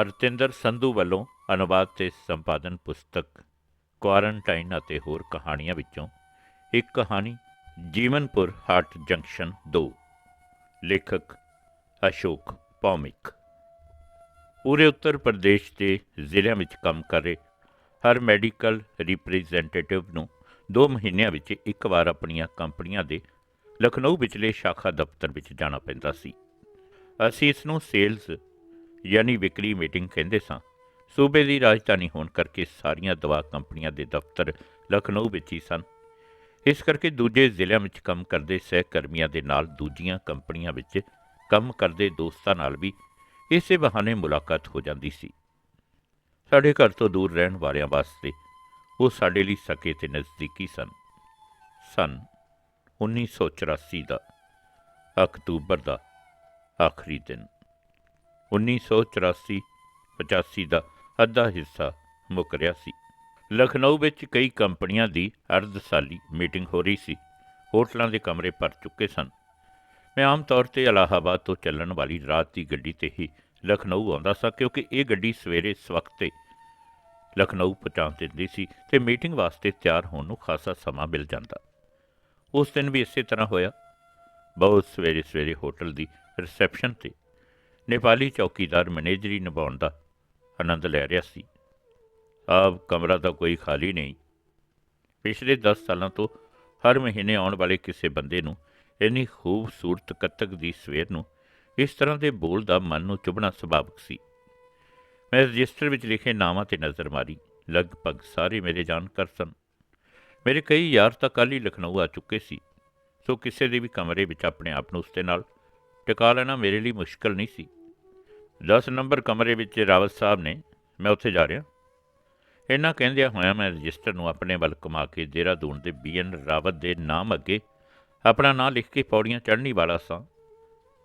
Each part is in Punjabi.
ਅਰਤਿੰਦਰ ਸੰਧੂ ਵੱਲੋਂ ਅਨੁਵਾਦ ਤੇ ਸੰਪਾਦਨ ਪੁਸਤਕ, ਕੁਆਰੰਟਾਈਨ ਅਤੇ ਹੋਰ ਕਹਾਣੀਆਂ ਵਿੱਚੋਂ ਇੱਕ ਕਹਾਣੀ, ਜੀਵਨਪੁਰ ਹਾਰਟ ਜੰਕਸ਼ਨ 2 ਲੇਖਕ ਅਸ਼ੋਕ ਪੌਮਿਕ ਪੂਰੇ ਉੱਤਰ ਪ੍ਰਦੇਸ਼ ਦੇ ਜ਼ਿਲ੍ਹਿਆਂ ਵਿੱਚ ਕੰਮ ਕਰ ਰਹੇ ਹਰ ਮੈਡੀਕਲ ਰਿਪਰੈਜ਼ੈਂਟੇਟਿਵ ਨੂੰ 2 ਮਹੀਨਿਆਂ ਵਿੱਚ ਇੱਕ ਵਾਰ ਆਪਣੀਆਂ ਕੰਪਨੀਆਂ ਦੇ ਲਖਨਊ ਵਿਚਲੇ ਸ਼ਾਖਾ ਦਫ਼ਤਰ ਵਿੱਚ ਜਾਣਾ ਪੈਂਦਾ ਸੀ। ਅਸੀਂ ਇਸ ਨੂੰ ਸੇਲਸ ਯਾਨੀ ਵਿਕਰੀ ਮੀਟਿੰਗ ਕਹਿੰਦੇ ਸਾਂ। ਸੂਬੇ ਦੀ ਰਾਜਧਾਨੀ ਹੋਣ ਕਰਕੇ ਸਾਰੀਆਂ ਦਵਾ ਕੰਪਨੀਆਂ ਦੇ ਦਫ਼ਤਰ ਲਖਨਊ ਵਿੱਚ ਹੀ ਸਨ। ਇਸ ਕਰਕੇ ਦੂਜੇ ਜ਼ਿਲ੍ਹਿਆਂ ਵਿੱਚ ਕੰਮ ਕਰਦੇ ਸਹਿਕਰਮੀਆਂ ਦੇ ਨਾਲ ਦੂਜੀਆਂ ਕੰਪਨੀਆਂ ਵਿੱਚ ਕੰਮ ਕਰਦੇ ਦੋਸਤਾਂ ਨਾਲ ਵੀ ਇਸੇ ਬਹਾਨੇ ਮੁਲਾਕਾਤ ਹੋ ਜਾਂਦੀ ਸੀ। ਸਾਡੇ ਘਰ ਤੋਂ ਦੂਰ ਰਹਿਣ ਵਾਲਿਆਂ ਵਾਸਤੇ ਉਹ ਸਾਡੇ ਲਈ ਸਕੇ ਤੇ ਨਜ਼ਦੀਕੀ ਸਨ। ਸਨ 1984 ਦਾ ਅਕਤੂਬਰ ਦਾ ਆਖਰੀ ਦਿਨ। 1984 85 ਦਾ ਅੱਧਾ ਹਿੱਸਾ ਮੁੱਕ ਰਿਹਾ ਸੀ। ਲਖਨਊ ਵਿੱਚ ਕਈ ਕੰਪਨੀਆਂ ਦੀ ਅਰਧਸਾਲੀ ਮੀਟਿੰਗ ਹੋ ਰਹੀ ਸੀ। ਹੋਟਲਾਂ ਦੇ ਕਮਰੇ ਭਰ ਚੁੱਕੇ ਸਨ। ਮੈਂ ਆਮ ਤੌਰ ਤੇ ਇਲਾਹਾਬਾਦ ਤੋਂ ਚੱਲਣ ਵਾਲੀ ਰਾਤ ਦੀ ਗੱਡੀ ਤੇ ਹੀ ਲਖਨਊ ਆਉਂਦਾ ਸਾਂ, ਕਿਉਂਕਿ ਇਹ ਗੱਡੀ ਸਵੇਰੇ ਇਸ ਤੇ ਲਖਨਊ ਪਹੁੰਚਾ ਦਿੰਦੀ ਸੀ ਤੇ ਮੀਟਿੰਗ ਵਾਸਤੇ ਤਿਆਰ ਹੋਣ ਨੂੰ ਖਾਸਾ ਸਮਾਂ ਮਿਲ ਜਾਂਦਾ। ਉਸ ਦਿਨ ਵੀ ਇਸੇ ਤਰ੍ਹਾਂ ਹੋਇਆ। ਬਹੁਤ ਸਵੇਰੇ ਸਵੇਰੇ ਹੋਟਲ ਦੀ ਰਿਸੈਪਸ਼ਨ ਤੇ ਨੇਪਾਲੀ ਚੌਕੀਦਾਰ ਮੈਨੇਜਰੀ ਨਿਭਾਉਣ ਦਾ ਆਨੰਦ ਲੈ ਰਿਹਾ ਸੀ। ਆਪ ਕਮਰਾ ਤਾਂ ਕੋਈ ਖਾਲੀ ਨਹੀਂ। ਪਿਛਲੇ 10 ਸਾਲਾਂ ਤੋਂ ਹਰ ਮਹੀਨੇ ਆਉਣ ਵਾਲੇ ਕਿਸੇ ਬੰਦੇ ਨੂੰ ਇੰਨੀ ਖੂਬਸੂਰਤ ਕੱਤਕ ਦੀ ਸਵੇਰ ਨੂੰ ਇਸ ਤਰ੍ਹਾਂ ਦੇ ਬੋਲ ਦਾ ਮਨ ਨੂੰ ਚੁਭਣਾ ਸੁਭਾਵਕ ਸੀ। ਮੈਂ ਰਜਿਸਟਰ ਵਿੱਚ ਲਿਖੇ ਨਾਵਾਂ ਤੇ ਨਜ਼ਰ ਮਾਰੀ। ਲਗਭਗ ਸਾਰੇ ਮੇਰੇ ਜਾਣਕਾਰ ਸਨ। ਮੇਰੇ ਕਈ ਯਾਰ ਤਾਂ ਕੱਲ੍ਹ ਹੀ ਲਖਨਊ ਆ ਚੁੱਕੇ ਸੀ। ਸੋ ਕਿਸੇ ਦੇ ਵੀ ਕਮਰੇ ਵਿੱਚ ਆਪਣੇ ਆਪ ਨੂੰ ਉਸ ਦੇ ਨਾਲ ਟਿਕਾ ਲੈਣਾ ਮੇਰੇ ਲਈ ਮੁਸ਼ਕਲ ਨਹੀਂ ਸੀ। 10 ਨੰਬਰ ਕਮਰੇ ਵਿੱਚ ਰਾਵਤ ਸਾਹਿਬ ਨੇ, ਮੈਂ ਉੱਥੇ ਜਾ ਰਿਹਾ। ਇਹਨਾਂ ਕਹਿੰਦਿਆਂ ਹੋਇਆਂ ਮੈਂ ਰਜਿਸਟਰ ਨੂੰ ਆਪਣੇ ਵੱਲ ਘੁਮਾ ਕੇ ਦੇਹਰਾਦੂਨ ਦੇ ਬੀਐਨ ਰਾਵਤ ਦੇ ਨਾਮ ਅੱਗੇ ਆਪਣਾ ਨਾਂ ਲਿਖ ਕੇ ਪੌੜੀਆਂ ਚੜ੍ਹਨੀ ਵਾਲਾ ਸਾਂ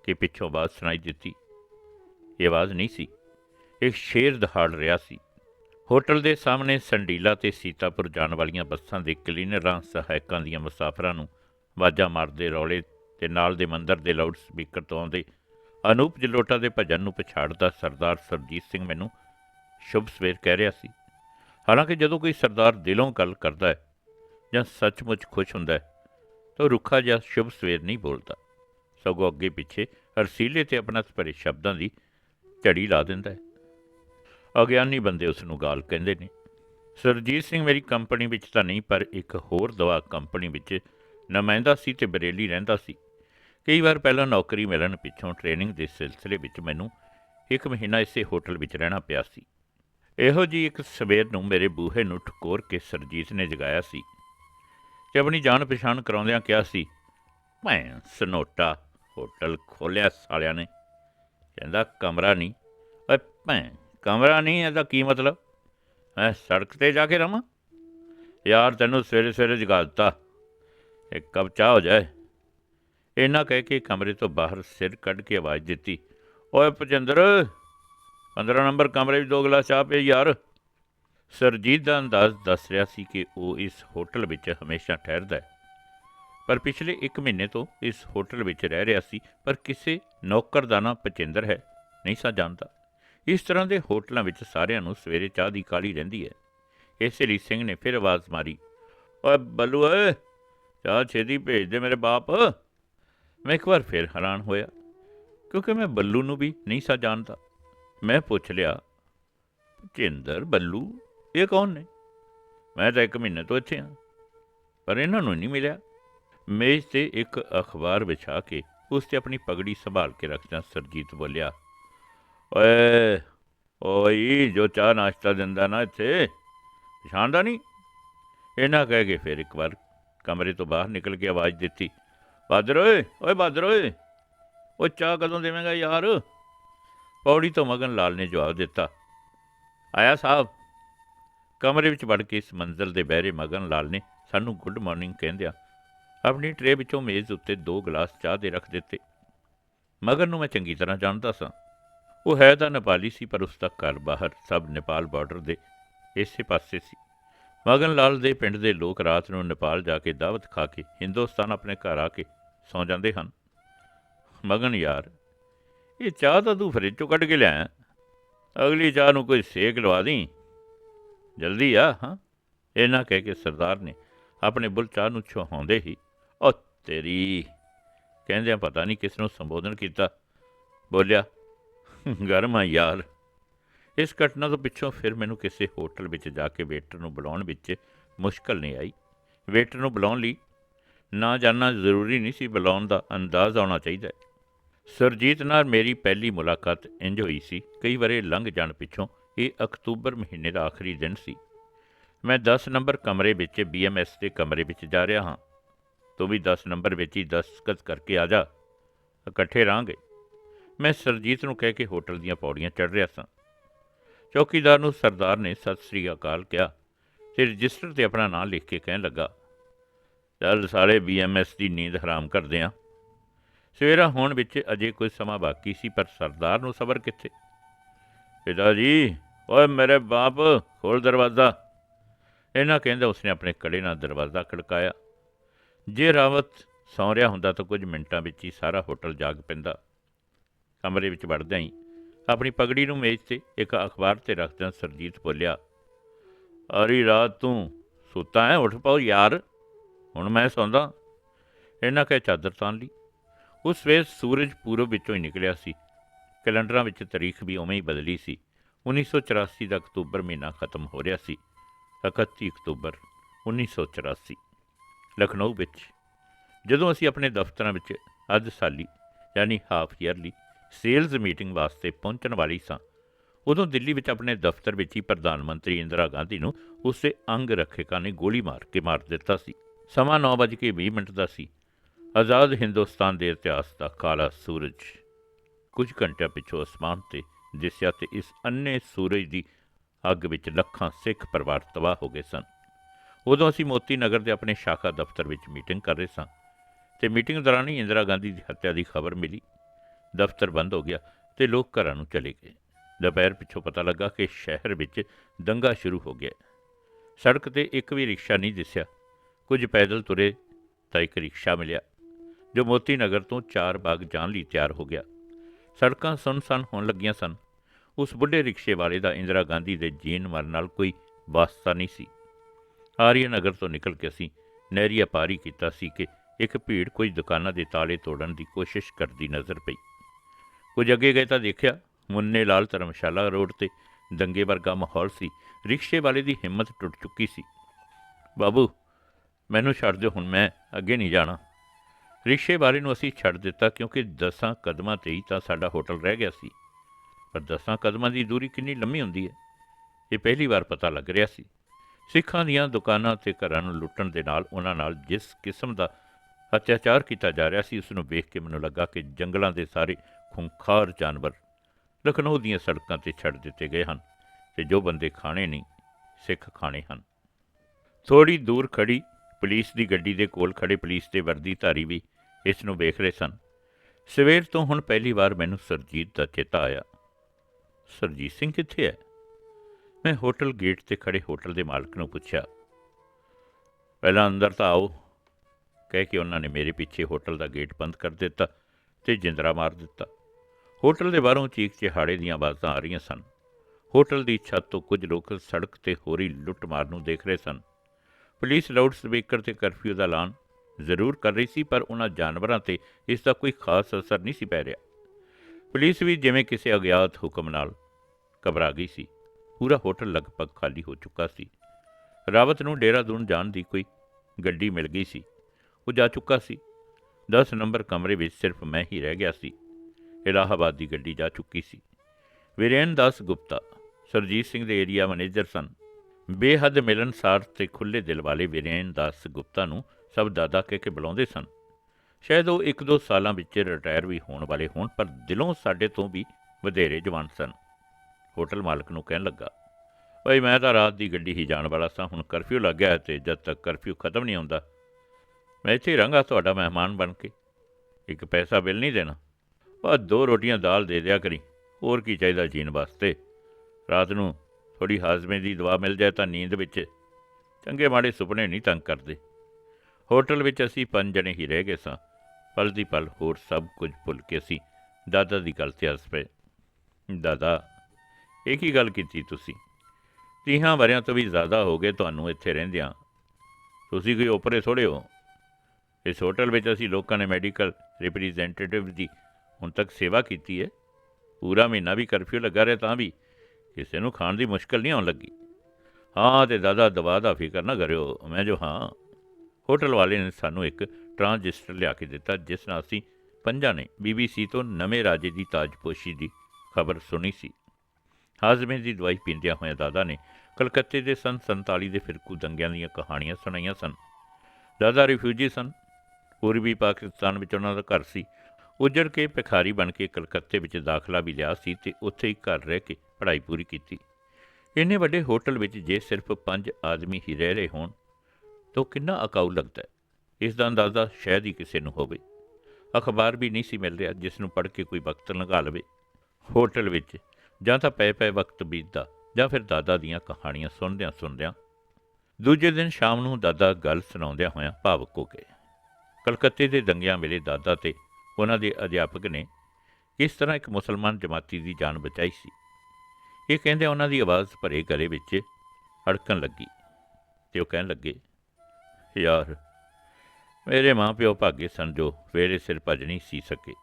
ਕਿ ਪਿੱਛੋਂ ਆਵਾਜ਼ ਸੁਣਾਈ ਦਿੱਤੀ। ਇਹ ਆਵਾਜ਼ ਨਹੀਂ ਸੀ ਇੱਕ ਸ਼ੇਰ ਦਹਾੜ ਰਿਹਾ ਸੀ। ਹੋਟਲ ਦੇ ਸਾਹਮਣੇ ਸੰਡੀਲਾ ਤੇ ਸੀਤਾਪੁਰ ਜਾਣ ਵਾਲੀਆਂ ਬੱਸਾਂ ਦੇ ਕਲੀਨਰਾਂ, ਸਹਾਇਕਾਂ ਦੀਆਂ ਮੁਸਾਫਰਾਂ ਨੂੰ ਵਾਜਾ ਮਾਰਦੇ ਰੌਲੇ ਤੇ ਨਾਲ ਦੇ ਮੰਦਰ ਦੇ ਲਾਊਡ ਸਪੀਕਰ ਤੋਂ ਆਉਂਦੇ ਅਨੂਪ ਜਲੋਟਾ ਦੇ ਭਜਨ ਨੂੰ ਪਛਾੜਦਾ ਸਰਦਾਰ ਸਰਜੀਤ ਸਿੰਘ ਮੈਨੂੰ ਸ਼ੁਭ ਸਵੇਰ ਕਹਿ ਰਿਹਾ ਸੀ। ਹਾਲਾਂਕਿ ਜਦੋਂ ਕੋਈ ਸਰਦਾਰ ਦਿਲੋਂ ਗੱਲ ਕਰਦਾ ਹੈ ਜਾਂ ਸੱਚਮੁੱਚ ਖੁਸ਼ ਹੁੰਦਾ ਹੈ, ਤਾਂ ਉਹ ਰੁੱਖਾ ਜਿਹਾ ਸ਼ੁਭ ਸਵੇਰ ਨਹੀਂ ਬੋਲਦਾ। ਸਗੋਂ ਅੱਗੇ ਪਿੱਛੇ ਹਰਸੀਲੇ ਤੇ ਆਪਣਾ ਭਰੇ ਸ਼ਬਦਾਂ ਦੀ ਝੜੀ ਲਾ ਦਿੰਦਾ ਹੈ। ਅਗਿਆਨੀ ਬੰਦੇ ਉਸ ਨੂੰ ਗਾਲ ਕਹਿੰਦੇ ਨੇ, ਸਰਜੀਤ ਸਿੰਘ, ਮੇਰੀ ਕੰਪਨੀ ਵਿੱਚ ਤਾਂ ਨਹੀਂ, ਪਰ ਇੱਕ ਹੋਰ ਦਵਾ ਕੰਪਨੀ ਵਿੱਚ ਨੁਮਾਇੰਦਾ ਸੀ ਤੇ ਬਰੇਲੀ ਰਹਿੰਦਾ ਸੀ। ਕਈ ਵਾਰ ਪਹਿਲਾਂ ਨੌਕਰੀ ਮਿਲਣ ਪਿੱਛੋਂ ਟ੍ਰੇਨਿੰਗ ਦੇ ਸਿਲਸਿਲੇ ਵਿੱਚ ਮੈਨੂੰ ਇੱਕ ਮਹੀਨਾ ਇਸੇ ਹੋਟਲ ਵਿੱਚ ਰਹਿਣਾ ਪਿਆ ਸੀ। ਇਹੋ ਜੀ ਇੱਕ ਸਵੇਰ ਨੂੰ ਮੇਰੇ ਬੂਹੇ ਨੂੰ ਠਕੋਰ ਕੇ ਸਰਜੀਤ ਨੇ ਜਗਾਇਆ ਸੀ। ਤੇ ਆਪਣੀ ਜਾਣ ਪਛਾਣ ਕਰਾਉਂਦਿਆਂ ਕਿਹਾ ਸੀ ਭੈਣ ਸਨੋਟਾ ਹੋਟਲ ਖੋਲਿਆ ਸਾਲਿਆਂ ਨੇ। ਕਹਿੰਦਾ, ਕਮਰਾ ਨਹੀਂ। ਓਏ, ਭੈਣ, ਕਮਰਾ ਨਹੀਂ? ਇਹਦਾ ਕੀ ਮਤਲਬ? ਮੈਂ ਸੜਕ ਤੇ ਜਾ ਕੇ ਰਵਾਂ? ਯਾਰ, ਤੈਨੂੰ ਸਵੇਰੇ ਸਵੇਰੇ ਜਗਾ ਦਿੱਤਾ। ਇੱਕ ਕੱਪ ਚਾਹ ਹੋ ਜਾਏ। ਇਹਨਾਂ ਕਹਿ ਕੇ ਕਮਰੇ ਤੋਂ ਬਾਹਰ ਸਿਰ ਕੱਢ ਕੇ ਆਵਾਜ਼ ਦਿੱਤੀ, ਓਏ ਭਜਿੰਦਰ 15 ਨੰਬਰ ਕਮਰੇ ਵਿੱਚ ਦੋ ਗਲਾਸ ਚਾਹ ਪੀ ਯਾਰ। ਸਰਜੀਤ ਦਾ ਅੰਦਾਜ਼ ਦੱਸ ਰਿਹਾ ਸੀ ਕਿ ਉਹ ਇਸ ਹੋਟਲ ਵਿੱਚ ਹਮੇਸ਼ਾ ਠਹਿਰਦਾ ਹੈ। ਪਰ ਪਿਛਲੇ 1 ਮਹੀਨੇ ਤੋਂ ਇਸ ਹੋਟਲ ਵਿੱਚ ਰਹਿ ਰਿਹਾ ਸੀ, ਪਰ ਕਿਸੇ ਨੌਕਰ ਦਾ ਨਾਂ ਭਜਿੰਦਰ ਹੈ, ਨਹੀਂ ਸਾ ਜਾਣਦਾ। ਇਸ ਤਰ੍ਹਾਂ ਦੇ ਹੋਟਲਾਂ ਵਿੱਚ ਸਾਰਿਆਂ ਨੂੰ ਸਵੇਰੇ ਚਾਹ ਦੀ ਕਾਲੀ ਰਹਿੰਦੀ ਹੈ। ਇਸੇ ਲਈ ਸਿੰਘ ਨੇ ਫਿਰ ਆਵਾਜ਼ ਮਾਰੀ, ਓਏ ਬੱਲੂ ਓਏ, ਚਾਹ ਛੇਤੀ ਭੇਜ ਦੇ ਮੇਰੇ ਬਾਪ। ਮੈਂ ਇੱਕ ਵਾਰ ਫਿਰ ਹੈਰਾਨ ਹੋਇਆ, ਕਿਉਂਕਿ ਮੈਂ ਬੱਲੂ ਨੂੰ ਵੀ ਨਹੀਂ ਸਾ ਜਾਣਦਾ। ਮੈਂ ਪੁੱਛ ਲਿਆ, ਭਜਿੰਦਰ, ਬੱਲੂ, ਇਹ ਕੌਣ ਨੇ? ਮੈਂ ਤਾਂ ਇੱਕ ਮਹੀਨੇ ਤੋਂ ਇੱਥੇ ਹਾਂ, ਪਰ ਇਹਨਾਂ ਨੂੰ ਨਹੀਂ ਮਿਲਿਆ। ਮੇਜ਼ ਤੇ ਇੱਕ ਅਖਬਾਰ ਵਿਛਾ ਕੇ ਉਸ ਤੇ ਆਪਣੀ ਪਗੜੀ ਸੰਭਾਲ ਕੇ ਰੱਖਦਾ ਸਰਜੀਤ ਬੋਲਿਆ, ਓਏ ਓਏ, ਜੋ ਚਾਹ ਨਾਸ਼ਤਾ ਦਿੰਦਾ ਨਾ ਇੱਥੇ, ਪਛਾਣਦਾ ਨਹੀਂ? ਇਹਨਾਂ ਕਹਿ ਕੇ ਫਿਰ ਇੱਕ ਵਾਰ ਕਮਰੇ ਤੋਂ ਬਾਹਰ ਨਿਕਲ ਕੇ ਆਵਾਜ਼ ਦਿੱਤੀ ਬਾਦਰ ਓਏ ਓਏ ਬਾਦਰ ਓਏ। ਉਹ ਚਾਹ ਕਦੋਂ ਦੇਵੇਂਗਾ ਯਾਰ? ਪੌੜੀ ਤੋਂ ਮਗਨ ਲਾਲ ਨੇ ਜਵਾਬ ਦਿੱਤਾ। ਆਇਆ ਸਾਹਿਬ। ਕਮਰੇ ਵਿੱਚ ਵੜ ਕੇ ਇਸ ਮੰਜ਼ਲ ਦੇ ਬਹਿਰੇ ਮਗਨ ਲਾਲ ਨੇ ਸਾਨੂੰ ਗੁੱਡ ਮਾਰਨਿੰਗ ਕਹਿੰਦਿਆਂ ਆਪਣੀ ਟਰੇ ਵਿੱਚੋਂ ਮੇਜ਼ ਉੱਤੇ ਦੋ ਗਲਾਸ ਚਾਹ ਦੇ ਰੱਖ ਦਿੱਤੇ। ਮਗਨ ਨੂੰ ਮੈਂ ਚੰਗੀ ਤਰ੍ਹਾਂ ਜਾਣਦਾ ਸਾਂ। ਉਹ ਹੈ ਤਾਂ ਨੇਪਾਲੀ ਸੀ, ਪਰ ਉਸ ਦਾ ਘਰ ਬਾਹਰ ਸਭ ਨੇਪਾਲ ਬਾਰਡਰ ਦੇ ਇਸੇ ਪਾਸੇ ਸੀ। ਮਗਨ ਲਾਲ ਦੇ ਪਿੰਡ ਦੇ ਲੋਕ ਰਾਤ ਨੂੰ ਨੇਪਾਲ ਜਾ ਕੇ ਦਾਵਤ ਖਾ ਕੇ ਹਿੰਦੁਸਤਾਨ ਆਪਣੇ ਘਰ ਆ ਕੇ ਸੌਂ ਜਾਂਦੇ ਹਨ। ਮਗਨ ਯਾਰ, ਇਹ ਚਾਹ ਤਾਂ ਤੂੰ ਫਰਿੱਜ ਚੋਂ ਕੱਢ ਕੇ ਲਿਆਇਆ ਅਗਲੀ ਚਾਹ ਨੂੰ ਕੋਈ ਸੇਕ ਲਵਾ ਦੀ ਜਲਦੀ ਆ, ਹਾਂ। ਇਹਨਾਂ ਕਹਿ ਕੇ ਸਰਦਾਰ ਨੇ ਆਪਣੇ ਬੁੱਲ ਚਾਹ ਨੂੰ ਛੁਹਾਉਂਦੇ ਹੀ ਉਹ ਤੇਰੀ। ਕਹਿੰਦਿਆਂ ਪਤਾ ਨਹੀਂ ਕਿਸ ਨੂੰ ਸੰਬੋਧਨ ਕੀਤਾ। ਬੋਲਿਆ, ਗਰਮ ਆ ਯਾਰ। ਇਸ ਘਟਨਾ ਤੋਂ ਪਿੱਛੋਂ ਫਿਰ ਮੈਨੂੰ ਕਿਸੇ ਹੋਟਲ ਵਿੱਚ ਜਾ ਕੇ ਵੇਟਰ ਨੂੰ ਬੁਲਾਉਣ ਵਿੱਚ ਮੁਸ਼ਕਲ ਨਹੀਂ ਆਈ। ਵੇਟਰ ਨੂੰ ਬੁਲਾਉਣ ਲਈ ਨਾ ਜਾਣਨਾ ਜ਼ਰੂਰੀ ਨਹੀਂ ਸੀ, ਬੁਲਾਉਣ ਦਾ ਅੰਦਾਜ਼ ਆਉਣਾ ਚਾਹੀਦਾ ਹੈ। ਸਰਜੀਤ ਨਾਲ ਮੇਰੀ ਪਹਿਲੀ ਮੁਲਾਕਾਤ ਇੰਜ ਹੋਈ ਸੀ, ਕਈ ਵਾਰੇ ਲੰਘ ਜਾਣ ਪਿੱਛੋਂ, ਇਹ ਅਕਤੂਬਰ ਮਹੀਨੇ ਦਾ ਆਖਰੀ ਦਿਨ ਸੀ। ਮੈਂ 10 ਨੰਬਰ ਕਮਰੇ ਵਿੱਚ ਬੀਐਮਐਸ ਦੇ ਕਮਰੇ ਵਿੱਚ ਜਾ ਰਿਹਾ ਹਾਂ। ਤੂੰ ਵੀ 10 ਨੰਬਰ ਵਿੱਚ ਹੀ ਦਸਤਖਤ ਕਰਕੇ ਆ ਜਾ। ਇਕੱਠੇ ਰਾਂਗੇ ਮੈਂ ਸਰਜੀਤ ਨੂੰ ਕਹਿ ਕੇ ਹੋਟਲ ਦੀਆਂ ਪੌੜੀਆਂ ਚੜ੍ਹ ਰਿਹਾ ਸਾਂ। ਚੌਕੀਦਾਰ ਨੂੰ ਸਰਦਾਰ ਨੇ ਸਤਿ ਸ੍ਰੀ ਅਕਾਲ ਕਿਹਾ ਤੇ ਰਜਿਸਟਰ ਤੇ ਆਪਣਾ ਨਾਮ ਲਿਖ ਕੇ ਕਹਿਣ ਲੱਗਾ ਚੱਲ ਸਾਰੇ ਬੀਐਮਐਸ ਦੀ ਨੀਂਦ ਹਰਾਮ ਕਰਦੇ ਆ। ਸਵੇਰਾ ਹੋਣ ਵਿੱਚ ਅਜੇ ਕੁਝ ਸਮਾਂ ਬਾਕੀ ਸੀ, ਪਰ ਸਰਦਾਰ ਨੂੰ ਸਬਰ ਕਿੱਥੇ? ਪਿਤਾ ਜੀ, ਓਏ ਮੇਰੇ ਬਾਪ, ਖੋਲ ਦਰਵਾਜ਼ਾ। ਇਹਨਾਂ ਕਹਿੰਦਾ ਉਸਨੇ ਆਪਣੇ ਕੜੇ ਨਾਲ ਦਰਵਾਜ਼ਾ ਖੜਕਾਇਆ। ਜੇ ਰਾਵਤ ਸੌਂ ਰਿਹਾ ਹੁੰਦਾ ਤਾਂ ਕੁਝ ਮਿੰਟਾਂ ਵਿੱਚ ਹੀ ਸਾਰਾ ਹੋਟਲ ਜਾਗ ਪੈਂਦਾ। ਕਮਰੇ ਵਿੱਚ ਵੜਦਿਆਂ ਹੀ ਆਪਣੀ ਪਗੜੀ ਨੂੰ ਮੇਜ਼ ਤੇ ਇੱਕ ਅਖਬਾਰ ਤੇ ਰੱਖਦਿਆਂ ਸਰਜੀਤ ਬੋਲਿਆ ਅਰੀ ਰਾਤ ਤੂੰ ਸੁੱਤਾ ਹੈ? ਉੱਠ ਪਾਓ ਯਾਰ। ਹੁਣ ਮੈਂ ਸੌਂਦਾ। ਇਹਨਾਂ ਕਹੇ ਚਾਦਰ ਤਾਣ ਲਈ ਉਸ ਵੇਲੇ ਸੂਰਜ ਪੂਰਬ ਵਿੱਚੋਂ ਹੀ ਨਿਕਲਿਆ ਸੀ। ਕੈਲੰਡਰਾਂ ਵਿੱਚ ਤਾਰੀਖ ਵੀ ਉਵੇਂ ਹੀ ਬਦਲੀ ਸੀ। 1984 ਦਾ ਅਕਤੂਬਰ ਮਹੀਨਾ ਖਤਮ ਹੋ ਰਿਹਾ ਸੀ। 31 ਅਕਤੂਬਰ 1984 ਲਖਨਊ ਵਿੱਚ, ਜਦੋਂ ਅਸੀਂ ਆਪਣੇ ਦਫ਼ਤਰਾਂ ਵਿੱਚ ਅੱਧ ਸਾਲੀ, ਯਾਨੀ ਹਾਫ ਈਅਰਲੀ ਸੇਲਜ਼ ਮੀਟਿੰਗ ਵਾਸਤੇ ਪਹੁੰਚਣ ਵਾਲੀ ਸਾਂ, ਉਦੋਂ ਦਿੱਲੀ ਵਿੱਚ ਆਪਣੇ ਦਫ਼ਤਰ ਵਿੱਚ ਹੀ ਪ੍ਰਧਾਨ ਮੰਤਰੀ ਇੰਦਰਾ ਗਾਂਧੀ ਨੂੰ ਉਸੇ ਅੰਗ ਰੱਖੇਕਾਂ ਨੇ ਗੋਲੀ ਮਾਰ ਕੇ ਮਾਰ ਦਿੱਤਾ ਸੀ। ਸਮਾਂ 9:20 ਮਿੰਟ ਦਾ ਸੀ। ਆਜ਼ਾਦ ਹਿੰਦੁਸਤਾਨ ਦੇ ਇਤਿਹਾਸ ਦਾ ਕਾਲਾ ਸੂਰਜ ਕੁਝ ਘੰਟਿਆਂ ਪਿਛੋਂ ਅਸਮਾਨ ਤੇ ਦਿਸਿਆ ਤੇ ਇਸ ਅੰਨੇ ਸੂਰਜ ਦੀ ਅੱਗ ਵਿੱਚ ਲੱਖਾਂ ਸਿੱਖ ਪਰਿਵਾਰ ਤਬਾਹ ਹੋ ਗਏ ਸਨ। ਉਦੋਂ ਅਸੀਂ ਮੋਤੀ ਨਗਰ ਦੇ ਆਪਣੇ ਸ਼ਾਖਾ ਦਫ਼ਤਰ ਵਿੱਚ ਮੀਟਿੰਗ ਕਰ ਰਹੇ ਸਾਂ ਤੇ ਮੀਟਿੰਗ ਦੌਰਾਨ ਹੀ ਇੰਦਰਾ ਗਾਂਧੀ ਦੀ ਹੱਤਿਆ ਦੀ ਖਬਰ ਮਿਲੀ। ਦਫ਼ਤਰ ਬੰਦ ਹੋ ਗਿਆ ਤੇ ਲੋਕ ਘਰਾਂ ਨੂੰ ਚਲੇ ਗਏ। ਦੁਪਹਿਰ ਪਿੱਛੋਂ ਪਤਾ ਲੱਗਾ ਕਿ ਸ਼ਹਿਰ ਵਿੱਚ ਦੰਗਾ ਸ਼ੁਰੂ ਹੋ ਗਿਆ। ਸੜਕ ਤੇ ਇੱਕ ਵੀ ਰਿਕਸ਼ਾ ਨਹੀਂ ਦਿਸਿਆ। ਕੁਝ ਪੈਦਲ ਤੁਰੇ ਤਾਂ ਇੱਕ ਰਿਕਸ਼ਾ ਮਿਲਿਆ, ਜੋ ਮੋਤੀ ਨਗਰ ਤੋਂ ਚਾਰ ਬਾਗ ਜਾਣ ਲਈ ਤਿਆਰ ਹੋ ਗਿਆ। ਸੜਕਾਂ ਸੁੰਨਸਾਨ ਹੋਣ ਲੱਗੀਆਂ ਸਨ। ਉਸ ਬੁੱਢੇ ਰਿਕਸ਼ੇ ਵਾਲੇ ਦਾ ਇੰਦਰਾ ਗਾਂਧੀ ਦੇ ਜੀਨ ਮਰਨ ਨਾਲ ਕੋਈ ਵਾਸਤਾ ਨਹੀਂ ਸੀ। ਆਰੀਆ ਨਗਰ ਤੋਂ ਨਿਕਲ ਕੇ ਅਸੀਂ ਨਹਿਰੀਆ ਪਾਰੀ ਕੀਤਾ ਸੀ ਕਿ ਇੱਕ ਭੀੜ ਕੁਝ ਦੁਕਾਨਾਂ ਦੇ ਤਾਲੇ ਤੋੜਨ ਦੀ ਕੋਸ਼ਿਸ਼ ਕਰਦੀ ਨਜ਼ਰ ਪਈ। ਕੁਝ ਅੱਗੇ ਗਏ ਤਾਂ ਦੇਖਿਆ ਮੁੰਨੇ ਲਾਲ ਧਰਮਸ਼ਾਲਾ ਰੋਡ ਤੇ ਦੰਗੇ ਵਰਗਾ ਮਾਹੌਲ ਸੀ। ਰਿਕਸ਼ੇ ਵਾਲੇ ਦੀ ਹਿੰਮਤ ਟੁੱਟ ਚੁੱਕੀ ਸੀ। ਬਾਬੂ ਮੈਨੂੰ ਛੱਡ ਦਿਓ, ਹੁਣ ਮੈਂ ਅੱਗੇ ਨਹੀਂ ਜਾਣਾ। ਰਿਕਸ਼ੇ ਵਾਲੇ ਨੂੰ ਅਸੀਂ ਛੱਡ ਦਿੱਤਾ, ਕਿਉਂਕਿ ਦਸਾਂ ਕਦਮਾਂ ਤੇ ਹੀ ਤਾਂ ਸਾਡਾ ਹੋਟਲ ਰਹਿ ਗਿਆ ਸੀ। ਪਰ ਦਸਾਂ ਕਦਮਾਂ ਦੀ ਦੂਰੀ ਕਿੰਨੀ ਲੰਮੀ ਹੁੰਦੀ ਹੈ, ਇਹ ਪਹਿਲੀ ਵਾਰ ਪਤਾ ਲੱਗ ਰਿਹਾ ਸੀ। ਸਿੱਖਾਂ ਦੀਆਂ ਦੁਕਾਨਾਂ ਤੇ ਘਰਾਂ ਨੂੰ ਲੁੱਟਣ ਦੇ ਨਾਲ ਉਹਨਾਂ ਨਾਲ ਜਿਸ ਕਿਸਮ ਦਾ ਅਤਿਆਚਾਰ ਕੀਤਾ ਜਾ ਰਿਹਾ ਸੀ ਉਸ ਨੂੰ ਵੇਖ ਕੇ ਮੈਨੂੰ ਲੱਗਾ ਕਿ ਜੰਗਲਾਂ ਦੇ ਸਾਰੇ ਖੁੰਖਾਰ ਜਾਨਵਰ ਲਖਨਊ ਦੀਆਂ ਸੜਕਾਂ ਤੇ ਛੱਡ ਦਿੱਤੇ ਗਏ ਹਨ ਤੇ ਜੋ ਬੰਦੇ ਖਾਣੇ ਨਹੀਂ, ਸਿੱਖ ਖਾਣੇ ਹਨ। ਥੋੜੀ ਦੂਰ ਖੜੀ ਪੁਲਿਸ ਦੀ ਗੱਡੀ ਦੇ ਕੋਲ ਖੜੇ ਪੁਲਿਸ ਦੇ ਵਰਦੀਧਾਰੀ ਵੀ ਇਸ ਨੂੰ ਵੇਖ ਰਹੇ ਸਨ। ਸਵੇਰ ਤੋਂ ਹੁਣ ਪਹਿਲੀ ਵਾਰ ਮੈਨੂੰ ਸਰਜੀਤ ਦਾ ਚੇਤਾ ਆਇਆ। ਸਰਜੀਤ ਸਿੰਘ ਕਿੱਥੇ ਹੈ? ਮੈਂ ਹੋਟਲ ਗੇਟ ਤੇ ਖੜੇ ਹੋਟਲ ਦੇ ਮਾਲਕ ਨੂੰ ਪੁੱਛਿਆ। ਪਹਿਲਾਂ ਅੰਦਰ ਤਾਂ ਆਓ। ਕਹਿ ਕੇ ਉਹਨਾਂ ਨੇ ਮੇਰੇ ਪਿੱਛੇ ਹੋਟਲ ਦਾ ਗੇਟ ਬੰਦ ਕਰ ਦਿੱਤਾ ਤੇ ਜਿੰਦਰਾ ਮਾਰ ਦਿੱਤਾ। ਹੋਟਲ ਦੇ ਬਾਹਰੋਂ ਚੀਕ ਚਿਹਾੜੇ ਦੀਆਂ ਆਵਾਜ਼ਾਂ ਆ ਰਹੀਆਂ ਸਨ। ਹੋਟਲ ਦੀ ਛੱਤ ਤੋਂ ਕੁਝ ਲੋਕ ਸੜਕ ਤੇ ਹੋ ਰਹੀ ਲੁੱਟਮਾਰ ਨੂੰ ਦੇਖ ਰਹੇ ਸਨ। ਪੁਲਿਸ ਲਾਊਡ ਸਪੀਕਰ ਤੇ ਕਰਫਿਊ ਦਾ ਐਲਾਨ ਜ਼ਰੂਰ ਕਰ ਰਹੀ ਸੀ, ਪਰ ਉਹਨਾਂ ਜਾਨਵਰਾਂ ਤੇ ਇਸ ਦਾ ਕੋਈ ਖਾਸ ਅਸਰ ਨਹੀਂ ਸੀ ਪੈ ਰਿਹਾ। ਪੁਲਿਸ ਵੀ ਜਿਵੇਂ ਕਿਸੇ ਅਗਿਆਤ ਹੁਕਮ ਨਾਲ ਘਬਰਾ ਗਈ ਸੀ। ਪੂਰਾ ਹੋਟਲ ਲਗਭਗ ਖਾਲੀ ਹੋ ਚੁੱਕਾ ਸੀ। ਰਾਵਤ ਨੂੰ ਡੇਰਾਦੂਨ ਜਾਣ ਦੀ ਕੋਈ ਗੱਡੀ ਮਿਲ ਗਈ ਸੀ। ਉਹ ਜਾ ਚੁੱਕਾ ਸੀ। 10 ਨੰਬਰ ਕਮਰੇ ਵਿੱਚ ਸਿਰਫ ਮੈਂ ਹੀ ਰਹਿ ਗਿਆ ਸੀ। ਇਲਾਹਾਬਾਦ ਦੀ ਗੱਡੀ ਜਾ ਚੁੱਕੀ ਸੀ। ਵੀਰੇਨ ਦਾਸ ਗੁਪਤਾ, ਸਰਜੀਤ ਸਿੰਘ ਦੇ ਏਰੀਆ ਮੈਨੇਜਰ ਸਨ। ਬੇਹੱਦ ਮਿਲਨਸਾਰ ਤੇ ਖੁੱਲੇ ਦਿਲ ਵਾਲੇ ਵੀਰੇਨ ਦਾਸ ਗੁਪਤਾ ਨੂੰ ਸਭ ਦਾਦਾ ਕਹਿ ਕੇ ਬੁਲਾਉਂਦੇ ਸਨ। ਸ਼ਾਇਦ ਉਹ ਇੱਕ ਦੋ ਸਾਲਾਂ ਵਿੱਚ ਰਿਟਾਇਰ ਵੀ ਹੋਣ ਵਾਲੇ ਹੋਣ, ਪਰ ਦਿਲੋਂ ਸਾਡੇ ਤੋਂ ਵੀ ਵਧੇਰੇ ਜਵਾਨ ਸਨ। ਹੋਟਲ ਮਾਲਕ ਨੂੰ ਕਹਿਣ ਲੱਗਾ, ਭਾਈ ਮੈਂ ਤਾਂ ਰਾਤ ਦੀ ਗੱਡੀ ਹੀ ਜਾਣ ਵਾਲਾ ਸਾਂ, ਹੁਣ ਕਰਫਿਊ ਲੱਗ ਗਿਆ ਹੈ ਤੇ ਜਦ ਤੱਕ ਕਰਫਿਊ ਖਤਮ ਨਹੀਂ ਹੁੰਦਾ, ਮੈਂ ਇੱਥੇ ਹੀ ਰਹਾਂਗਾ ਤੁਹਾਡਾ ਮਹਿਮਾਨ ਬਣ ਕੇ। ਇੱਕ ਪੈਸਾ ਬਿੱਲ ਨਹੀਂ ਦੇਣਾ। ਬਸ ਦੋ ਰੋਟੀਆਂ ਦਾਲ ਦੇ ਦਿਆ ਕਰੀ, ਹੋਰ ਕੀ ਚਾਹੀਦਾ ਜੀਣ ਵਾਸਤੇ? ਰਾਤ ਨੂੰ ਥੋੜੀ ਹਾਜ਼ਮੇ ਦੀ ਦਵਾ ਮਿਲ ਜਾਏ ਤਾਂ ਨੀਂਦ ਵਿੱਚ ਚੰਗੇ ਮਾੜੇ ਸੁਪਨੇ ਨਹੀਂ ਤੰਗ ਕਰਦੇ। ਹੋਟਲ ਵਿੱਚ ਅਸੀਂ ਪੰਜ ਜਣੇ ਹੀ ਰਹਿ ਗਏ ਸਾਂ। ਪਲ ਦੀ ਪਲ ਹੋਰ ਸਭ ਕੁਝ ਭੁੱਲ ਕੇ ਅਸੀਂ ਦਾਦਾ ਦੀ ਗੱਲ ਤੇ ਹੱਸ ਪਏ। ਦਾਦਾ, ਇਹ ਕੀ ਗੱਲ ਕੀਤੀ ਤੁਸੀਂ? ਤੀਹਾਂ ਵਰਿਆਂ ਤੋਂ ਵੀ ਜ਼ਿਆਦਾ ਹੋ ਗਏ ਤੁਹਾਨੂੰ ਇੱਥੇ ਰਹਿੰਦਿਆਂ। ਤੁਸੀਂ ਕੋਈ ਓਪਰੇ ਥੋੜੇ ਹੋ। ਇਸ ਹੋਟਲ ਵਿੱਚ ਅਸੀਂ ਲੋਕਾਂ ਨੇ ਮੈਡੀਕਲ ਰਿਪਰੈਜ਼ੈਂਟੇਟਿਵ ਦੀ ਹੁਣ ਤੱਕ ਸੇਵਾ ਕੀਤੀ ਹੈ। ਪੂਰਾ ਮਹੀਨਾ ਵੀ ਕਰਫਿਊ ਲੱਗਾ ਰਿਹਾ ਤਾਂ ਵੀ ਕਿਸੇ ਨੂੰ ਖਾਣ ਦੀ ਮੁਸ਼ਕਲ ਨਹੀਂ ਆਉਣ ਲੱਗੀ। ਹਾਂ ਤੇ ਦਾਦਾ ਦਵਾ ਦਾ ਫਿਕਰ ਨਾ ਕਰਿਓ, ਮੈਂ ਜੋ ਹਾਂ। ਹੋਟਲ ਵਾਲੇ ਨੇ ਸਾਨੂੰ ਇੱਕ ਟ੍ਰਾਂਜਿਸਟਰ ਲਿਆ ਕੇ ਦਿੱਤਾ, ਜਿਸ ਨਾਲ ਅਸੀਂ ਪੰਜਾਂ ਨੇ BBC ਤੋਂ ਨਵੇਂ ਰਾਜੇ ਦੀ ਤਾਜਪੋਸ਼ੀ ਦੀ ਖਬਰ ਸੁਣੀ ਸੀ। ਹਾਜ਼ਮੇ ਦੀ ਦਵਾਈ ਪੀਂਦਿਆਂ ਹੋਇਆਂ ਦਾਦਾ ਨੇ ਕਲਕੱਤੇ ਦੇ ਸੰਨ 47 ਦੇ ਫਿਰਕੂ ਦੰਗਿਆਂ ਦੀਆਂ ਕਹਾਣੀਆਂ ਸੁਣਾਈਆਂ ਸਨ। ਦਾਦਾ ਰਿਫਿਊਜੀ ਸਨ। ਪੂਰਬੀ ਪਾਕਿਸਤਾਨ ਵਿੱਚ ਉਹਨਾਂ ਦਾ ਘਰ ਸੀ। ਉੱਜੜ ਕੇ ਭਿਖਾਰੀ ਬਣ ਕੇ ਕਲਕੱਤੇ ਵਿੱਚ ਦਾਖਲਾ ਵੀ ਲਿਆ ਸੀ ਤੇ ਉੱਥੇ ਹੀ ਘਰ ਰਹਿ ਕੇ ਪੜ੍ਹਾਈ ਪੂਰੀ ਕੀਤੀ। ਇੰਨੇ ਵੱਡੇ ਹੋਟਲ ਵਿੱਚ ਜੇ ਸਿਰਫ ਪੰਜ ਆਦਮੀ ਹੀ ਰਹਿ ਰਹੇ ਹੋਣ, ਤਾਂ ਕਿੰਨਾ ਅਕਾਊ ਲੱਗਦਾ ਹੈ? ਇਸ ਦਾ ਅੰਦਾਜ਼ਾ ਸ਼ਾਇਦ ਹੀ ਕਿਸੇ ਨੂੰ ਹੋਵੇ। ਅਖਬਾਰ ਵੀ ਨਹੀਂ ਸੀ ਮਿਲ ਰਿਹਾ ਜਿਸ ਨੂੰ ਪੜ੍ਹ ਕੇ ਕੋਈ ਵਕਤ ਲੰਘਾ ਲਵੇ। ਹੋਟਲ ਵਿੱਚ ਜਾਂ ਤਾਂ ਪਏ ਪਏ ਵਕਤ ਬੀਤਦਾ ਜਾਂ ਫਿਰ ਦਾਦਾ ਦੀਆਂ ਕਹਾਣੀਆਂ ਸੁਣਦਿਆਂ ਸੁਣਦਿਆਂ, ਦੂਜੇ ਦਿਨ ਸ਼ਾਮ ਨੂੰ ਦਾਦਾ ਗੱਲ ਸੁਣਾਉਂਦਿਆਂ ਹੋਇਆਂ ਭਾਵੁਕ ਹੋ ਗਏ। ਕਲਕੱਤੇ ਦੇ ਦੰਗਿਆਂ ਵੇਲੇ ਦਾਦਾ ਤੇ ਉਹਨਾਂ ਦੇ ਅਧਿਆਪਕ ਨੇ ਕਿਸ ਤਰ੍ਹਾਂ ਇੱਕ ਮੁਸਲਮਾਨ ਜਮਾਤੀ ਦੀ ਜਾਨ ਬਚਾਈ ਸੀ। ਇਹ ਕਹਿੰਦੇ ਉਹਨਾਂ ਦੀ ਆਵਾਜ਼ ਭਰੇ ਗਲੇ ਵਿੱਚ ਅੜਕਣ ਲੱਗੀ ਤੇ ਉਹ ਕਹਿਣ ਲੱਗੇ, ਯਾਰ, ਮੇਰੇ ਮਾਂ-ਪਿਓ ਭਾਗੇ ਸਨ ਜੋ ਵੇਰੇ ਸਿਰ ਭੱਜ ਨਹੀਂ ਸੀ ਸਕੇ।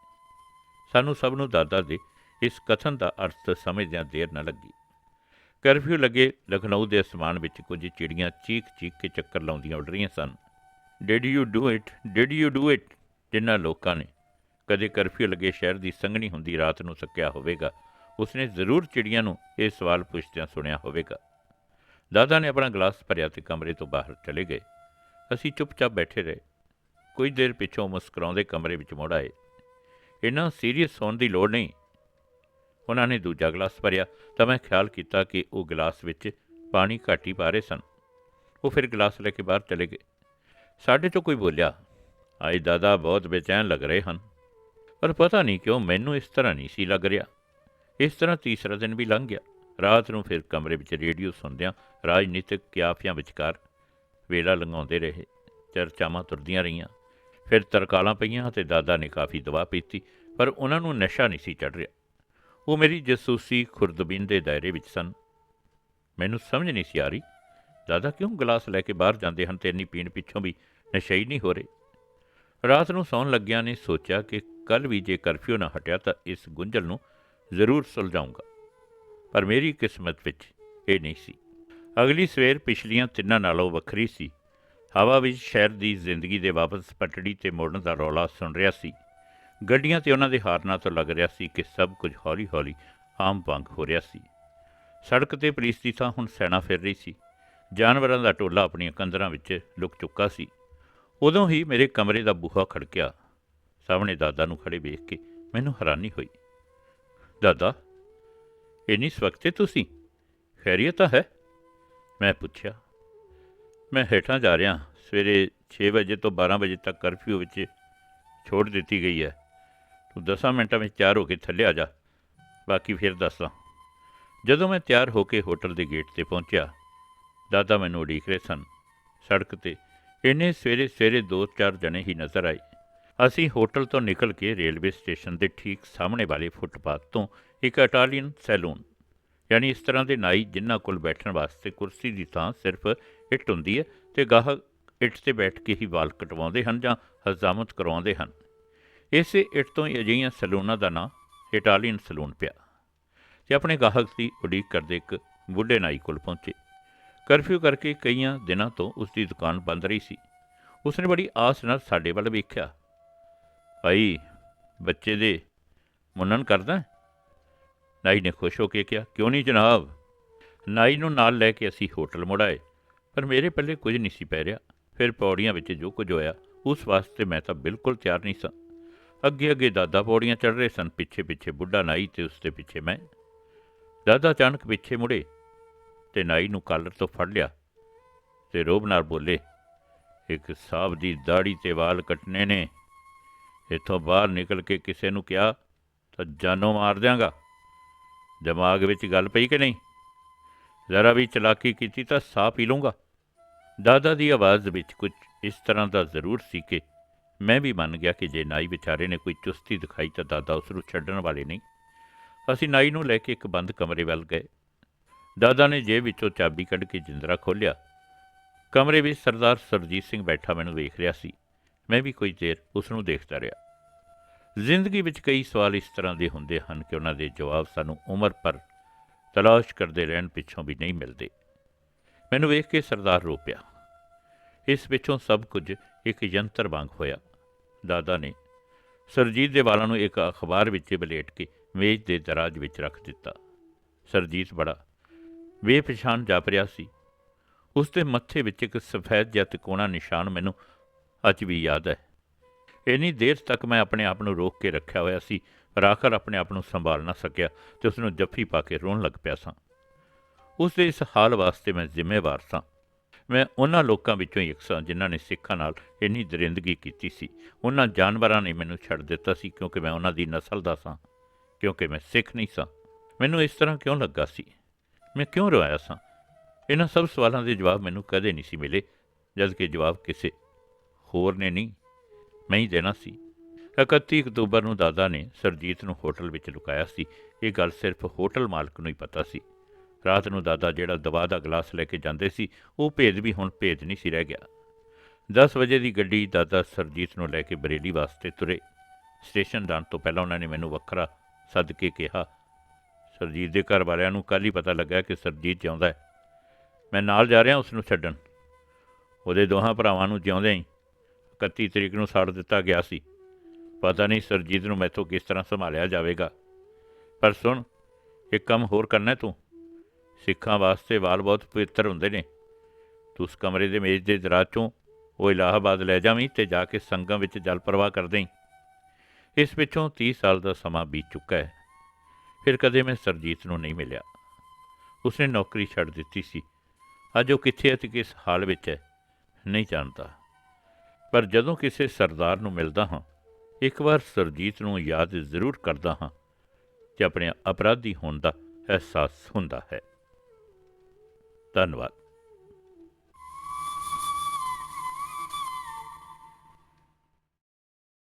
ਸਾਨੂੰ ਸਭ ਨੂੰ ਦਾਦਾ ਦੇ ਇਸ ਕਥਨ ਦਾ ਅਰਥ ਸਮਝਦਿਆਂ ਦੇਰ ਨਾ ਲੱਗੀ। ਕਰਫਿਊ ਲੱਗੇ ਲਖਨਊ ਦੇ ਅਸਮਾਨ ਵਿੱਚ ਕੁਝ ਚਿੜੀਆਂ ਚੀਕ-ਚੀਕ ਕੇ ਚੱਕਰ ਲਾਉਂਦੀਆਂ ਉੱਡ ਰਹੀਆਂ ਸਨ। Did you do it did you do it ਜਿਨ੍ਹਾਂ ਲੋਕਾਂ ਨੇ ਕਦੇ ਕਰਫਿਊ ਲੱਗੇ ਸ਼ਹਿਰ ਦੀ ਸੰਘਣੀ ਹੁੰਦੀ ਰਾਤ ਨੂੰ ਸੱਕਿਆ ਹੋਵੇਗਾ ਉਸਨੇ ਜ਼ਰੂਰ ਚਿੜੀਆਂ ਨੂੰ ਇਹ ਸਵਾਲ ਪੁੱਛਦਿਆਂ ਸੁਣਿਆ ਹੋਵੇਗਾ। ਦਾਦਾ ਨੇ ਆਪਣਾ ਗਲਾਸ ਭਰਿਆ ਤੇ ਕਮਰੇ ਤੋਂ ਬਾਹਰ ਚਲੇ ਗਏ। ਅਸੀਂ ਚੁੱਪਚਾਪ ਬੈਠੇ ਰਹੇ। ਕੁਝ ਦੇਰ ਪਿੱਛੋਂ ਮੁਸਕਰਾਉਂਦੇ ਕਮਰੇ ਵਿੱਚ ਮੁੜ ਆਏ। ਇੰਨਾ ਸੀਰੀਅਸ ਹੋਣ ਦੀ ਲੋੜ ਨਹੀਂ। ਉਹਨਾਂ ਨੇ ਦੂਜਾ ਗਲਾਸ ਭਰਿਆ ਤਾਂ ਮੈਂ ਖਿਆਲ ਕੀਤਾ ਕਿ ਉਹ ਗਲਾਸ ਵਿੱਚ ਪਾਣੀ ਘੱਟ ਹੀ ਪਾ ਰਹੇ ਸਨ। ਉਹ ਫਿਰ ਗਲਾਸ ਲੈ ਕੇ ਬਾਹਰ ਚਲੇ ਗਏ। ਸਾਡੇ ਤੋਂ ਕੋਈ ਬੋਲਿਆ, ਆਏ ਦਾਦਾ, ਬਹੁਤ ਬੇਚੈਨ ਲੱਗ ਰਹੇ ਹਨ। ਪਰ ਪਤਾ ਨਹੀਂ ਕਿਉਂ ਮੈਨੂੰ ਇਸ ਤਰ੍ਹਾਂ ਨਹੀਂ ਸੀ ਲੱਗ ਰਿਹਾ। ਇਸ ਤਰ੍ਹਾਂ ਤੀਸਰਾ ਦਿਨ ਵੀ ਲੰਘ ਗਿਆ। ਰਾਤ ਨੂੰ ਫਿਰ ਕਮਰੇ ਵਿੱਚ ਰੇਡੀਓ ਸੁਣਦਿਆਂ ਰਾਜਨੀਤਿਕ ਕਿਆਫਿਆਂ ਵਿਚਕਾਰ ਵੇਲਾ ਲੰਘਾਉਂਦੇ ਰਹੇ। ਚਰਚਾਵਾਂ ਤੁਰਦੀਆਂ ਰਹੀਆਂ। ਫਿਰ ਤਰਕਾਲਾਂ ਪਈਆਂ ਤੇ ਦਾਦਾ ਨੇ ਕਾਫੀ ਦਵਾ ਪੀਤੀ, ਪਰ ਉਹਨਾਂ ਨੂੰ ਨਸ਼ਾ ਨਹੀਂ ਸੀ ਚੜ ਰਿਹਾ। ਉਹ ਮੇਰੀ ਜਸੂਸੀ ਖੁਰਦਬੀਨ ਦੇ ਦਾਇਰੇ ਵਿੱਚ ਸਨ। ਮੈਨੂੰ ਸਮਝ ਨਹੀਂ ਸੀ ਆ ਰਹੀ, ਦਾਦਾ, ਕਿਉਂ ਗਲਾਸ ਲੈ ਕੇ ਬਾਹਰ ਜਾਂਦੇ ਹਨ ਤੇ ਇੰਨੀ ਪੀਣ ਪਿੱਛੋਂ ਵੀ ਨਸ਼ਈ ਨਹੀਂ ਹੋ ਰਹੇ? ਰਾਤ ਨੂੰ ਸੌਣ ਲੱਗਿਆਂ ਨੇ ਸੋਚਿਆ ਕਿ ਕੱਲ ਵੀ ਜੇ ਕਰਫਿਊ ਨਾ ਹਟਿਆ ਤਾਂ ਇਸ ਗੁੰਝਲ ਨੂੰ ਜ਼ਰੂਰ ਸੁਲਝਾਉਂਗਾ। ਪਰ ਮੇਰੀ ਕਿਸਮਤ ਵਿੱਚ ਇਹ ਨਹੀਂ ਸੀ। ਅਗਲੀ ਸਵੇਰ ਪਿਛਲੀਆਂ ਤਿੰਨਾਂ ਨਾਲੋਂ ਵੱਖਰੀ ਸੀ। ਹਵਾ ਵਿੱਚ ਸ਼ਹਿਰ ਦੀ ਜ਼ਿੰਦਗੀ ਦੇ ਵਾਪਸ ਪਟੜੀ ਤੇ ਮੋੜਨ ਦਾ ਰੌਲਾ ਸੁਣ ਰਿਹਾ ਸੀ। ਗੱਡੀਆਂ ਤੇ ਉਹਨਾਂ ਦੇ ਹਾਰਨਾਂ ਤੋਂ ਲੱਗ ਰਿਹਾ ਸੀ ਕਿ ਸਭ ਕੁਝ ਹੌਲੀ-ਹੌਲੀ ਆਮ ਵਾਂਗ ਹੋ ਰਿਹਾ ਸੀ। ਸੜਕ ਤੇ ਪੁਲਿਸ ਦੀ ਥਾਂ ਹੁਣ ਸੈਨਾ ਫਿਰ ਰਹੀ ਸੀ। ਜਾਨਵਰਾਂ ਦਾ ਟੋਲਾ ਆਪਣੀਆਂ ਕੰਦਰਾਂ ਵਿੱਚ ਲੁਕ ਚੁੱਕਾ ਸੀ। ਉਦੋਂ ਹੀ ਮੇਰੇ ਕਮਰੇ ਦਾ ਬੂਹਾ ਖੜਕਿਆ। ਸਾਹਮਣੇ ਦਾਦਾ ਨੂੰ ਖੜੇ ਵੇਖ ਕੇ ਮੈਨੂੰ ਹੈਰਾਨੀ ਹੋਈ। ਦਾਦਾ, ਇੰਨੀ ਸਵਖਤੇ ਤੁਸੀਂ? ਖੈਰੀਅਤ ਤਾਂ ਹੈ? ਮੈਂ ਪੁੱਛਿਆ। ਮੈਂ ਹੇਠਾਂ ਜਾ ਰਿਹਾ ਸਵੇਰੇ 6 ਵਜੇ ਤੋਂ 12 ਵਜੇ ਤੱਕ ਕਰਫਿਊ ਵਿੱਚ ਛੋੜ ਦਿੱਤੀ ਗਈ ਹੈ। ਤੂੰ 10 ਮਿੰਟਾਂ ਵਿੱਚ ਤਿਆਰ ਹੋ ਕੇ ਥੱਲੇ ਆ ਜਾ। ਬਾਕੀ ਫਿਰ ਦੱਸਾਂ ਜਦੋਂ ਮੈਂ ਤਿਆਰ ਹੋ ਕੇ ਹੋਟਲ ਦੇ ਗੇਟ ਤੇ ਪਹੁੰਚਿਆ, ਦਾਦਾ ਮੈਨੂੰ ਉਡੀਕ ਰਹੇ ਸਨ। ਸੜਕ ਤੇ ਇੰਨੇ ਸਵੇਰੇ ਸਵੇਰੇ ਦੋ ਚਾਰ ਜਣੇ ਹੀ ਨਜ਼ਰ ਆਏ। ਅਸੀਂ ਹੋਟਲ ਤੋਂ ਨਿਕਲ ਕੇ ਰੇਲਵੇ ਸਟੇਸ਼ਨ ਦੇ ਠੀਕ ਸਾਹਮਣੇ ਵਾਲੇ ਫੁੱਟਪਾਥ ਤੋਂ ਇੱਕ ਇਟਾਲੀਅਨ ਸੈਲੂਨ, ਯਾਨੀ ਇਸ ਤਰ੍ਹਾਂ ਦੇ ਨਾਈ ਜਿਨ੍ਹਾਂ ਕੋਲ ਬੈਠਣ ਵਾਸਤੇ ਕੁਰਸੀ ਦੀ ਥਾਂ ਸਿਰਫ ਇੱਟ ਹੁੰਦੀ ਹੈ ਤੇ ਗਾਹਕ ਇੱਟ ਤੇ ਬੈਠ ਕੇ ਹੀ ਵਾਲ ਕਟਵਾਉਂਦੇ ਹਨ ਜਾਂ ਹਜ਼ਾਮਤ ਕਰਵਾਉਂਦੇ ਹਨ। ਇਸੇ ਇੱਟ ਤੋਂ ਹੀ ਅਜਿਹੀਆਂ ਸਲੂਨਾਂ ਦਾ ਨਾਂ ਇਟਾਲੀਅਨ ਸਲੂਨ ਪਿਆ ਤੇ ਆਪਣੇ ਗਾਹਕ ਦੀ ਉਡੀਕ ਕਰਦੇ ਇੱਕ ਬੁੱਢੇ ਨਾਈ ਕੋਲ ਪਹੁੰਚੇ। ਕਰਫਿਊ ਕਰਕੇ ਕਈਆਂ ਦਿਨਾਂ ਤੋਂ ਉਸ ਦੀ ਦੁਕਾਨ ਬੰਦ ਰਹੀ ਸੀ। ਉਸਨੇ ਬੜੀ ਆਸ ਨਾਲ ਸਾਡੇ ਵੱਲ ਵੇਖਿਆ। ਭਾਈ, ਬੱਚੇ ਦੇ ਮੁੰਨਨ ਕਰਦਾ ਨਾਈ ਨੇ ਖੁਸ਼ ਹੋ ਕੇ ਕਿਹਾ, ਕਿਉਂ ਨਹੀਂ ਜਨਾਬ? ਨਾਈ ਨੂੰ ਨਾਲ ਲੈ ਕੇ ਅਸੀਂ ਹੋਟਲ ਮੁੜਾਏ ਪਰ ਮੇਰੇ ਪੱਲੇ ਕੁਝ ਨਹੀਂ ਸੀ ਪੈ ਰਿਹਾ। ਫਿਰ ਪੌੜੀਆਂ ਵਿੱਚ ਜੋ ਕੁਝ ਹੋਇਆ, ਉਸ ਵਾਸਤੇ ਮੈਂ ਤਾਂ ਬਿਲਕੁਲ ਤਿਆਰ ਨਹੀਂ ਸਾਂ। ਅੱਗੇ ਅੱਗੇ ਦਾਦਾ ਪੌੜੀਆਂ ਚੜ੍ਹ ਰਹੇ ਸਨ ਪਿੱਛੇ ਪਿੱਛੇ ਬੁੱਢਾ ਨਾਈ ਤੇ ਉਸ ਦੇ ਪਿੱਛੇ ਮੈਂ। ਦਾਦਾ ਅਚਾਨਕ ਪਿੱਛੇ ਮੁੜੇ ਤੇ ਨਾਈ ਨੂੰ ਕਾਲਰ ਤੋਂ ਫੜ ਲਿਆ ਤੇ ਰੋਬ ਨਾਲ ਬੋਲੇ, ਇੱਕ ਸਾਹਬ ਦੀ ਦਾੜੀ ਤੇ ਵਾਲ ਕੱਟਣੇ ਨੇ। ਇੱਥੋਂ ਬਾਹਰ ਨਿਕਲ ਕੇ ਕਿਸੇ ਨੂੰ ਕਿਹਾ, ਤਾਂ ਜਾਨੋਂ ਮਾਰ ਦਿਆਂਗਾ। ਦਿਮਾਗ ਵਿੱਚ ਗੱਲ ਪਈ ਕਿ ਨਹੀਂ? ਜ਼ਰਾ ਵੀ ਚਲਾਕੀ ਕੀਤੀ ਤਾਂ ਸਾਹ ਪੀ ਲੂੰਗਾ ਦਾਦਾ ਦੀ ਆਵਾਜ਼ ਵਿੱਚ ਕੁਝ ਇਸ ਤਰ੍ਹਾਂ ਦਾ ਜ਼ਰੂਰ ਸੀ ਕਿ ਮੈਂ ਵੀ ਮੰਨ ਗਿਆ ਕਿ ਜੇ ਨਾਈ ਵਿਚਾਰੇ ਨੇ ਕੋਈ ਚੁਸਤੀ ਦਿਖਾਈ ਤਾਂ ਦਾਦਾ ਉਸ ਨੂੰ ਛੱਡਣ ਵਾਲੇ ਨਹੀਂ। ਅਸੀਂ ਨਾਈ ਨੂੰ ਲੈ ਕੇ ਇੱਕ ਬੰਦ ਕਮਰੇ ਵੱਲ ਗਏ। ਦਾਦਾ ਨੇ ਜੇਬ ਵਿੱਚੋਂ ਚਾਬੀ ਕੱਢ ਕੇ ਜਿੰਦਰਾ ਖੋਲ੍ਹਿਆ। ਕਮਰੇ ਵਿੱਚ ਸਰਦਾਰ ਸਰਜੀਤ ਸਿੰਘ ਬੈਠਾ ਮੈਨੂੰ ਵੇਖ ਰਿਹਾ ਸੀ। ਮੈਂ ਵੀ ਕੁਝ ਦੇਰ ਉਸ ਨੂੰ ਦੇਖਦਾ ਰਿਹਾ। ਜ਼ਿੰਦਗੀ ਵਿੱਚ ਕਈ ਸਵਾਲ ਇਸ ਤਰ੍ਹਾਂ ਦੇ ਹੁੰਦੇ ਹਨ ਕਿ ਉਹਨਾਂ ਦੇ ਜਵਾਬ ਸਾਨੂੰ ਉਮਰ ਪਰ ਤਲਾਸ਼ ਕਰਦੇ ਰਹਿਣ ਪਿੱਛੋਂ ਵੀ ਨਹੀਂ ਮਿਲਦੇ। ਮੈਨੂੰ ਵੇਖ ਕੇ ਸਰਦਾਰ ਰੋ ਪਿਆ। ਇਸ ਪਿੱਛੋਂ ਸਭ ਕੁਝ ਇੱਕ ਯੰਤਰ ਵਾਂਗ ਹੋਇਆ। ਦਾਦਾ ਨੇ ਸਰਜੀਤ ਦੇ ਵਾਲਾਂ ਨੂੰ ਇੱਕ ਅਖਬਾਰ ਵਿੱਚ ਬਲੇਟ ਕੇ ਮੇਜ਼ ਦੇ ਦਰਾਜ ਵਿੱਚ ਰੱਖ ਦਿੱਤਾ। ਸਰਜੀਤ ਬੜਾ ਬੇਪਛਾਣ ਜਾਪ ਰਿਹਾ ਸੀ। ਉਸ ਦੇ ਮੱਥੇ ਵਿੱਚ ਇੱਕ ਸਫੈਦ ਜਿਹਾ ਤਿਕੋਣਾ ਨਿਸ਼ਾਨ ਮੈਨੂੰ ਅੱਜ ਵੀ ਯਾਦ ਹੈ। ਇੰਨੀ ਦੇਰ ਤੱਕ ਮੈਂ ਆਪਣੇ ਆਪ ਨੂੰ ਰੋਕ ਕੇ ਰੱਖਿਆ ਹੋਇਆ ਸੀ ਪਰ ਆਖਰ ਆਪਣੇ ਆਪ ਨੂੰ ਸੰਭਾਲ ਨਾ ਸਕਿਆ ਤੇ ਉਸ ਨੂੰ ਜੱਫੀ ਪਾ ਕੇ ਰੋਣ ਲੱਗ ਪਿਆ ਸਾਂ। ਉਸ ਦੇ ਇਸ ਹਾਲ ਵਾਸਤੇ ਮੈਂ ਜ਼ਿੰਮੇਵਾਰ ਸਾਂ। ਮੈਂ ਉਹਨਾਂ ਲੋਕਾਂ ਵਿੱਚੋਂ ਹੀ ਇੱਕ ਸਾਂ ਜਿਨ੍ਹਾਂ ਨੇ ਸਿੱਖਾਂ ਨਾਲ ਇੰਨੀ ਦਰਿੰਦਗੀ ਕੀਤੀ ਸੀ। ਉਹਨਾਂ ਜਾਨਵਰਾਂ ਨੇ ਮੈਨੂੰ ਛੱਡ ਦਿੱਤਾ ਸੀ ਕਿਉਂਕਿ ਮੈਂ ਉਹਨਾਂ ਦੀ ਨਸਲ ਦਾ ਸਾਂ, ਕਿਉਂਕਿ ਮੈਂ ਸਿੱਖ ਨਹੀਂ ਸਾਂ। ਮੈਨੂੰ ਇਸ ਤਰ੍ਹਾਂ ਕਿਉਂ ਲੱਗਾ ਸੀ? ਮੈਂ ਕਿਉਂ ਰੋਇਆ ਸਾਂ? ਇਹਨਾਂ ਸਭ ਸਵਾਲਾਂ ਦੇ ਜਵਾਬ ਮੈਨੂੰ ਕਦੇ ਨਹੀਂ ਸੀ ਮਿਲੇ ਜਦ ਕਿ ਜਵਾਬ ਕਿਸੇ ਹੋਰ ਨੇ ਨਹੀਂ, ਮੈਂ ਹੀ ਦੇਣਾ ਸੀ। 31 ਅਕਤੂਬਰ ਨੂੰ ਦਾਦਾ ਨੇ ਸਰਜੀਤ ਨੂੰ ਹੋਟਲ ਵਿੱਚ ਲੁਕਾਇਆ ਸੀ। ਇਹ ਗੱਲ ਸਿਰਫ ਹੋਟਲ ਮਾਲਕ ਨੂੰ ਹੀ ਪਤਾ ਸੀ। ਰਾਤ ਨੂੰ ਦਾਦਾ ਜਿਹੜਾ ਦਵਾ ਦਾ ਗਲਾਸ ਲੈ ਕੇ ਜਾਂਦੇ ਸੀ, ਉਹ ਭੇਦ ਵੀ ਹੁਣ ਭੇਦ ਨਹੀਂ ਸੀ ਰਹਿ ਗਿਆ। 10 ਵਜੇ ਦੀ ਗੱਡੀ ਦਾਦਾ ਸਰਜੀਤ ਨੂੰ ਲੈ ਕੇ ਬਰੇਲੀ ਵਾਸਤੇ ਤੁਰੇ। ਸਟੇਸ਼ਨ ਜਾਣ ਤੋਂ ਪਹਿਲਾਂ ਉਹਨਾਂ ਨੇ ਮੈਨੂੰ ਵੱਖਰਾ ਸੱਦ ਕੇ ਕਿਹਾ, ਸਰਜੀਤ ਦੇ ਘਰ ਵਾਲਿਆਂ ਨੂੰ ਕੱਲ ਹੀ ਪਤਾ ਲੱਗਾ ਕਿ ਸਰਜੀਤ ਜਿਉਂਦਾ ਹੈ। ਮੈਂ ਨਾਲ ਜਾ ਰਿਹਾ ਉਸ ਨੂੰ ਛੱਡਣ। ਉਹਦੇ ਦੋਹਾਂ ਭਰਾਵਾਂ ਨੂੰ ਜਿਉਂਦੇ ਹੀ 31 ਤਰੀਕ ਨੂੰ ਸਾੜ ਦਿੱਤਾ ਗਿਆ ਸੀ। ਪਤਾ ਨਹੀਂ ਸਰਜੀਤ ਨੂੰ ਮੈਥੋਂ ਕਿਸ ਤਰ੍ਹਾਂ ਸੰਭਾਲਿਆ ਜਾਵੇਗਾ। ਪਰ ਸੁਣ, ਇੱਕ ਕੰਮ ਹੋਰ ਕਰਨਾ ਤੂੰ। ਸਿੱਖਾਂ ਵਾਸਤੇ ਵਾਲ ਬਹੁਤ ਪਵਿੱਤਰ ਹੁੰਦੇ ਨੇ। ਤੂੰ ਉਸ ਕਮਰੇ ਦੇ ਮੇਜ਼ ਦੇ ਦਰਾਜ ਚੋਂ ਉਹ ਇਲਾਹਾਬਾਦ ਲੈ ਜਾਵੀਂ ਤੇ ਜਾ ਕੇ ਸੰਗਮ ਵਿੱਚ ਜਲ ਪ੍ਰਵਾਹ ਕਰ ਦੇਈਂ। ਇਸ ਪਿੱਛੋਂ 30 ਸਾਲ ਦਾ ਸਮਾਂ ਬੀਤ ਚੁੱਕਾ ਹੈ। ਫਿਰ ਕਦੇ ਮੈਂ ਸਰਜੀਤ ਨੂੰ ਨਹੀਂ ਮਿਲਿਆ। ਉਸਨੇ ਨੌਕਰੀ ਛੱਡ ਦਿੱਤੀ ਸੀ। ਅੱਜ ਉਹ ਕਿੱਥੇ ਅਤੇ ਕਿਸ ਹਾਲ ਵਿੱਚ ਹੈ, ਨਹੀਂ ਜਾਣਦਾ। ਪਰ ਜਦੋਂ ਕਿਸੇ ਸਰਦਾਰ ਨੂੰ ਮਿਲਦਾ ਹਾਂ, ਇੱਕ ਵਾਰ ਸਰਜੀਤ ਨੂੰ ਯਾਦ ਜ਼ਰੂਰ ਕਰਦਾ ਹਾਂ ਤੇ ਆਪਣੇ ਅਪਰਾਧੀ ਹੋਣ ਦਾ ਅਹਿਸਾਸ ਹੁੰਦਾ ਹੈ। ਧੰਨਵਾਦ।